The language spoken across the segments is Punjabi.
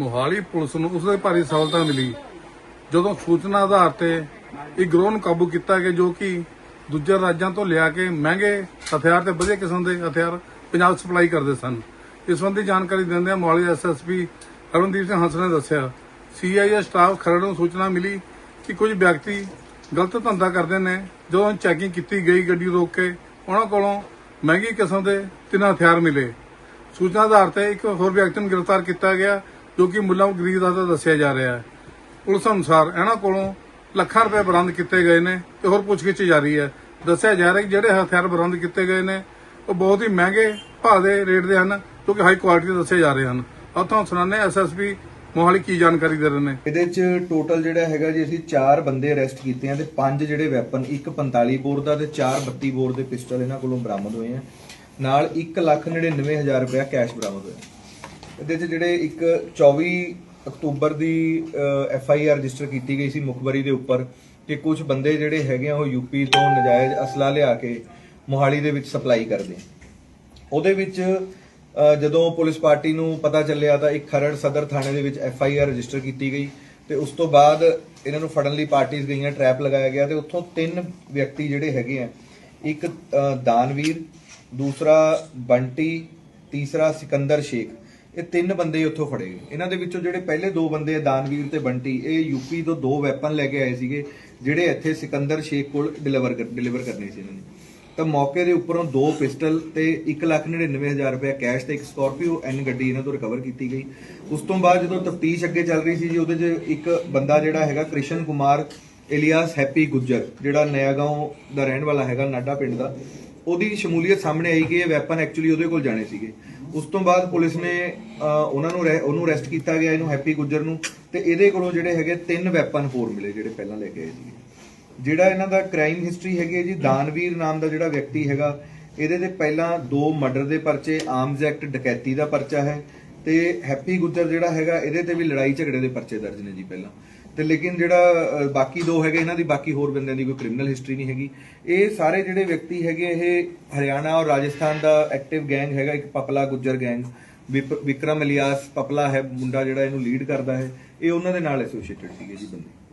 ਮੋਹਾਲੀ ਪੁਲਿਸ ਨੂੰ ਉਸਦੇ ਭਾਰੀ ਸਫਲਤਾ ਮਿਲੀ। ਜਦੋਂ ਸੂਚਨਾ ਆਧਾਰ ਤੇ ਇੱਕ ਗਰੋਹ ਨੂੰ ਕਾਬੂ ਕੀਤਾ ਗਿਆ, ਜੋ ਕਿ ਦੂਜੇ ਰਾਜਾਂ ਤੋਂ ਲਿਆ ਕੇ ਮਹਿੰਗੇ ਹਥਿਆਰ ਤੇ ਵਧੀਆ ਕਿਸਮ ਦੇ ਹਥਿਆਰ ਪੰਜਾਬ ਸਪਲਾਈ ਕਰਦੇ ਸਨ। ਇਸ ਸੰਬੰਧੀ ਜਾਣਕਾਰੀ ਦਿੰਦਿਆਂ ਮੋਹਾਲੀ ਐਸਐਸਪੀ ਅਰੁਣਦੀਪ ਸਿੰਘ ਹੰਸ ਨੇ ਦੱਸਿਆ ਸੀਆਈਏ ਸਟਾਫ ਖਰੜ ਨੂੰ ਸੂਚਨਾ ਮਿਲੀ ਕਿ ਕੁਝ ਵਿਅਕਤੀ ਗਲਤ ਧੰਦਾ ਕਰਦੇ ਨੇ। ਜਦੋਂ ਚੈਕਿੰਗ ਕੀਤੀ ਗਈ ਗੱਡੀ ਰੋਕ ਕੇ, ਉਹਨਾਂ ਕੋਲੋਂ ਮਹਿੰਗੀ ਕਿਸਮ ਦੇ ਤਿੰਨ ਹਥਿਆਰ ਮਿਲੇ। ਸੂਚਨਾ ਆਧਾਰ ਤੇ ਇੱਕ ਹੋਰ ਵਿਅਕਤੀ ਨੂੰ ਗ੍ਰਿਫਤਾਰ ਕੀਤਾ ਗਿਆ ਜੋ ਕਿ ਮੁੱਲਾ ਗਰੀਬ ਦਾ ਦੱਸਿਆ ਜਾ ਰਿਹਾ ਹੈ। ਪੁਲਿਸ ਅਨੁਸਾਰ ਇਹਨਾਂ ਕੋਲੋਂ ਲੱਖਾਂ ਰੁਪਏ ਬਰਾਮਦ ਕੀਤੇ ਗਏ ਨੇ ਤੇ ਹੋਰ ਪੁੱਛਗਿੱਛ ਜਾਰੀ ਹੈ। ਦੱਸਿਆ ਜਾ ਰਿਹਾ ਕਿ ਜਿਹੜੇ ਹਥਿਆਰ ਬਰਾਮਦ ਕੀਤੇ ਗਏ ਨੇ, ਉਹ ਬਹੁਤ ਹੀ ਮਹਿੰਗੇ ਭਾਅ ਦੇ ਰੇਟ ਦੇ ਹਨ ਜੋ ਹਾਈ ਕੁਆਲਿਟੀ ਦੇ ਦੱਸੇ ਜਾ ਰਹੇ ਹਨ। ਉੱਥੋਂ ਸੁਣਾਣੇ ਐਸਐਸਪੀ ਮੋਹਾਲੀ ਕੀ ਜਾਣਕਾਰੀ ਦੇ ਰਹੇ ਨੇ। ਇਹਦੇ ਚ ਟੋਟਲ ਜਿਹੜਾ ਹੈਗਾ ਜੀ, ਅਸੀਂ 4 ਬੰਦੇ ਅਰੈਸਟ ਕੀਤੇ ਆ ਤੇ 5 ਜਿਹੜੇ ਵੈਪਨ ਇੱਕ 45 ਬੋਰ ਦਾ ਤੇ 4 32 ਬੋਰ ਦੇ ਪਿਸਟਲ ਇਹਨਾਂ ਕੋਲੋਂ ਬਰਾਮਦ ਹੋਏ ਆ। ਨਾਲ 199000 ਰੁਪਇਆ ਕੈਸ਼ ਬਰਾਮਦ ਹੋਇਆ। ਇਹਦੇ ਚ ਜਿਹੜੇ ਇੱਕ 24 ਅਕਤੂਬਰ ਦੀ ਐਫ ਆਈ ਆਰ ਰਜਿਸਟਰ ਕੀਤੀ ਗਈ ਸੀ ਮੁਖਬਰੀ ਦੇ ਉੱਪਰ ਕਿ ਕੁਝ ਬੰਦੇ ਜਿਹੜੇ ਹੈਗੇ ਆ ਉਹ ਯੂਪੀ ਤੋਂ ਨਜਾਇਜ਼ ਅਸਲਾ ਲਿਆ ਕੇ ਮੋਹਾਲੀ ਦੇ ਵਿੱਚ ਸਪਲਾਈ ਕਰਦੇ ਉਹਦੇ ਵਿੱਚ ਜਦੋਂ ਪੁਲਿਸ ਪਾਰਟੀ ਨੂੰ ਪਤਾ ਚੱਲਿਆ ਤਾਂ ਇੱਕ ਖਰੜ ਸਦਰ ਥਾਣੇ ਦੇ ਵਿੱਚ ਐਫ ਆਈ ਆਰ ਰਜਿਸਟਰ ਕੀਤੀ ਗਈ ਤੇ ਉਸ ਤੋਂ ਬਾਅਦ ਇਹਨਾਂ ਨੂੰ ਫੜਨ ਲਈ ਪਾਰਟੀਆਂ ਗਈਆਂ, ਟਰੈਪ ਲਗਾਇਆ ਗਿਆ ਤੇ ਉੱਥੋਂ ਤਿੰਨ ਵਿਅਕਤੀ ਜਿਹੜੇ ਹੈਗੇ ਆ, ਇੱਕ ਦਾਨਵੀਰ, ਦੂਸਰਾ ਬੰਟੀ, ਤੀਸਰਾ ਸਿਕੰਦਰ ਸ਼ੇਖ। ਇਹ ਤਿੰਨ ਬੰਦੇ ਉੱਥੋਂ ਫੜੇ ਗਏ। ਇਹਨਾਂ ਦੇ ਵਿੱਚੋਂ ਜਿਹੜੇ ਪਹਿਲੇ ਦੋ ਬੰਦੇ ਦਾਨਵੀਰ ਤੇ ਬੰਟੀ, ਇਹ ਯੂਪੀ ਤੋਂ ਦੋ ਵੈਪਨ ਲੈ ਕੇ ਆਏ ਸੀਗੇ, ਜਿਹੜੇ ਇੱਥੇ ਸਿਕੰਦਰ ਸ਼ੇਖ ਕੋਲ ਡਿਲੀਵਰ ਡਿਲੀਵਰ ਕਰਨੇ ਸੀ ਇਹਨਾਂ ਨੇ। ਤਾਂ ਮੌਕੇ ਦੇ ਉੱਪਰੋਂ ਦੋ ਪਿਸਟਲ ਤੇ 199000 ਰੁਪਏ ਕੈਸ਼ ਤੇ ਇੱਕ ਸਕਾਰਪੀਓ ਐਨ ਗੱਡੀ ਇਹਨਾਂ ਤੋਂ ਰਿਕਵਰ ਕੀਤੀ ਗਈ। ਉਸ ਤੋਂ ਬਾਅਦ ਜਦੋਂ ਤਫਤੀਸ਼ ਅੱਗੇ ਚੱਲ ਰਹੀ ਸੀ ਜੀ, ਉਹਦੇ 'ਚ ਇੱਕ ਬੰਦਾ ਜਿਹੜਾ ਹੈਗਾ ਕ੍ਰਿਸ਼ਨ ਕੁਮਾਰ ਇਲੀਆਸ ਹੈਪੀ ਗੁੱਜਰ, ਜਿਹੜਾ ਨਇਆਗਾਉਂ ਦਾ ਰਹਿਣ ਵਾਲਾ ਹੈਗਾ ਨਾਡਾ ਪਿੰਡ ਦਾ, ਉਹਦੀ ਸ਼ਮੂਲੀਅਤ ਸਾਹਮਣੇ ਆਈ ਕਿ ਇਹ ਵੈਪਨ ਐਕਚੁਅਲੀ ਉਹਦੇ ਕੋਲ ਜਾਣੇ ਸੀਗੇ। ਉਸ ਤੋਂ ਬਾਅਦ ਪੁਲਿਸ ਨੇ ਅਹ, ਉਹਨਾਂ ਨੂੰ ਰਹਿ- ਉਹਨੂੰ ਅਰੈਸਟ ਕੀਤਾ ਗਿਆ ਇਹਨੂੰ ਹੈਪੀ ਗੁੱਜਰ ਨੂੰ। ਤੇ ਇਹਦੇ ਕੋਲੋਂ ਜਿਹੜੇ ਹੈਗੇ ਤਿੰਨ ਵੈਪਨ ਹੋਰ ਮਿਲੇ ਜਿਹੜੇ ਪਹਿਲਾਂ ਲੈ ਕੇ ਆਏ ਸੀਗੇ। ਜਿਹੜਾ ਇਹਨਾਂ ਦਾ ਕ੍ਰਾਈਮ ਹਿਸਟਰੀ ਹੈਗੀ ਹੈ ਜੀ ਦਾਨਵੀਰ ਨਾਮ ਦਾ ਜਿਹੜਾ ਵਿਅਕਤੀ ਹੈਗਾ ਇਹਦੇ ਤੇ ਪਹਿਲਾਂ ਦੋ ਮਰਡਰ ਦੇ ਪਰਚੇ ਆਰਮਜ਼ ਐਕਟ ਡਕੈਤੀ ਦਾ ਪਰਚਾ ਹੈ। ਤੇ ਹੈਪੀ ਗੁੱਜਰ ਜਿਹੜਾ ਹੈਗਾ, ਇਹਦੇ ਤੇ ਵੀ ਲੜਾਈ ਝਗੜੇ ਦੇ ਪਰਚੇ ਦਰਜ ਨੇ ਜੀ ਪਹਿਲਾਂ। ਤੇ ਲੇਕਿਨ ਜਿਹੜਾ ਬਾਕੀ ਦੋ ਹੈਗੇ, ਇਹਨਾਂ ਦੀ ਬਾਕੀ ਹੋਰ ਬੰਦਿਆਂ ਦੀ ਕੋਈ ਕ੍ਰਿਮੀਨਲ ਹਿਸਟਰੀ ਨਹੀਂ ਹੈਗੀ। ਇਹ ਸਾਰੇ ਜਿਹੜੇ ਵਿਅਕਤੀ ਹੈਗੇ, ਇਹ ਹਰਿਆਣਾ ਔਰ ਰਾਜਸਥਾਨ ਦਾ ਐਕਟਿਵ ਗੈਂਗ ਹੈਗਾ, ਇੱਕ ਪਪਲਾ ਗੁੱਜਰ ਗੈਂਗ ਵਿਪ- ਵਿਕਰਮ ਇਲਿਆਸ ਪਪਲਾ ਹੈ, ਮੁੰਡਾ ਜਿਹੜਾ ਇਹਨੂੰ ਲੀਡ ਕਰਦਾ ਹੈ। ਇਹ ਉਹਨਾਂ ਦੇ ਨਾਲ ਐਸੋਸੀਏਟਡ ਸੀਗੇ ਜੀ ਬੰਦੇ।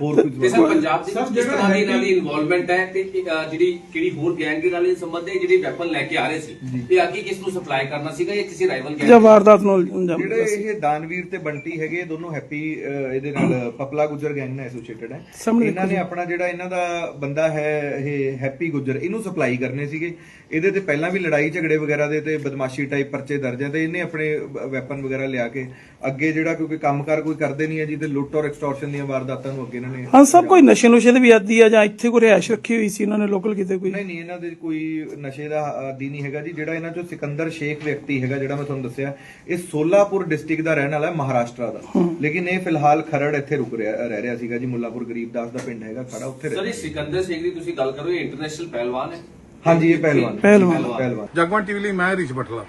ਹੋਰ ਤੇ ਕੁਝ ਸਰ ਪੰਜਾਬ ਦੇ ਕਿਸ ਤਰ੍ਹਾਂ ਦੀ ਇਹਨਾਂ ਦੀ ਇਨਵੋਲਵਮੈਂਟ ਹੈ ਤੇ ਜਿਹੜੀ ਕਿਹੜੀ ਹੋਰ ਗੈਂਗ ਦੇ ਨਾਲ ਇਹ ਸੰਬੰਧ ਹੈ ਜਿਹੜੇ ਵੈਪਨ ਲੈ ਕੇ ਆ ਰਹੇ ਸੀ ਇਹ ਅੱਗੇ ਕਿਸ ਨੂੰ ਸਪਲਾਈ ਕਰਨਾ ਸੀਗਾ ਜਾਂ ਕਿਸੇ ਰਾਈਵਲ ਜਾਂ ਗੈਂਗ ਵਾਰਦਾਤ ਨੂੰ ਅੰਜਾਮ ਜਿਹੜੇ ਇਹ ਦਾਨਵੀਰ ਤੇ ਬੰਟੀ ਹੈਗੇ ਇਹ ਦੋਨੋਂ ਹੈਪੀ ਅਹ, ਇਹਦੇ ਨਾਲ ਪਪਲਾ ਗੁੱਜਰ ਗੈਂਗ ਨਾਲ ਐਸੋਸੀਏਟਡ ਹੈ। ਸਾਹਮਣੇ ਇਹਨਾਂ ਨੇ ਆਪਣਾ ਜਿਹੜਾ ਇਹਨਾਂ ਦਾ ਬੰਦਾ ਹੈ ਇਹ ਹੈਪੀ ਗੁੱਜਰ ਇਹਨੂੰ ਸਪਲਾਈ ਕਰਨੇ ਸੀਗੇ। ਇਹਦੇ ਤੇ ਪਹਿਲਾਂ ਵੀ ਲੜਾਈ ਝਗੜੇ ਵਗੈਰਾ ਦੇ ਤੇ ਬਦਮਾਸ਼ੀ ਟਾਈਪ ਪਰਚੇ ਦਰਜ ਹੈ ਤੇ ਇਹਨੇ ਆਪਣੇ ਵੈਪਨ ਵਗੈਰਾ ਲਿਆ ਕੇ ਅੱਗੇ ਜਿਹੜਾ ਕਿਉਂਕਿ ਕੰਮਕਾਰ ਕੋਈ ਕਰਦੇ ਨਹੀਂ ਹੈ ਜੀ ਤੇ ਲੁੱਟ ਔਰ ਐਕਸਟੋਰਸ਼ਨ ਦੀਆਂ ਵਾਰਦਾਤਾਂ ਨੂੰ ਅੱਗੇ ਇਹਨਾਂ ਨੇ ਹਾਂ ਸਭ ਕੋਈ ਨਸ਼ੇ ਨੁਸ਼ੇ ਦੇ ਵੀ ਆਦੀ ਆ ਜਾਂ ਇੱਥੇ ਕੋਈ ਰਿਹਾਇਸ਼ ਰੱਖੀ ਹੋਈ ਸੀ ਇਹਨਾਂ ਨੇ ਲੋਕਲ ਕਿਤੇ ਕੋਈ? ਨਹੀਂ ਨਹੀਂ ਇਹਨਾਂ ਦੇ ਕੋਈ ਨਸ਼ੇ ਦਾ ਆਦੀ ਨਹੀਂ ਹੈਗਾ ਜੀ। ਜਿਹੜਾ ਇਹਨਾਂ ਚੋਂ ਸਿਕੰਦਰ ਸ਼ੇਖ ਵਿਅਕਤੀ ਹੈਗਾ ਜਿਹੜਾ ਮੈਂ ਤੁਹਾਨੂੰ ਦੱਸਿਆ ਇਹ ਸੋਲਾਪੁਰ ਡਿਸਟ੍ਰਿਕਟ ਦਾ ਰਹਿਣ ਵਾਲਾ ਹੈ ਮਹਾਰਾਸ਼ਟਰ ਦਾ। ਲੇਕਿਨ ਇਹ ਫਿਲਹਾਲ ਖਰੜ ਇੱਥੇ ਰੁਕ ਰਿਹਾ ਰਹਿ ਰਿਹਾ ਸੀਗਾ ਜੀ। ਮੁੱਲਾਪੁਰ ਗਰੀਬਦਾਸ ਦਾ ਪਿੰਡ ਹੈਗਾ ਖੜਾ ਉੱਥੇ ਸਰ ਇਹ ਸਿਕੰਦਰ ਸਿੰਘ ਦੀ ਤੁਸੀਂ ਗੱਲ ਕਰੋ ਇਹ ਇੰਟਰਨੈਸ਼ਨਲ ਪਹਿਲਵਾਨ ਹੈ। ਹਾਂਜੀ ਇਹ ਪਹਿਲਵਾਨ। ਪਹਿਲਵਾਨ। ਪਹਿਲਵਾਨ। ਜਗਮਨ ਟੀਵੀ ਲਈ ਮੈਂ ਰਿਸ਼ ਬਟਲਾ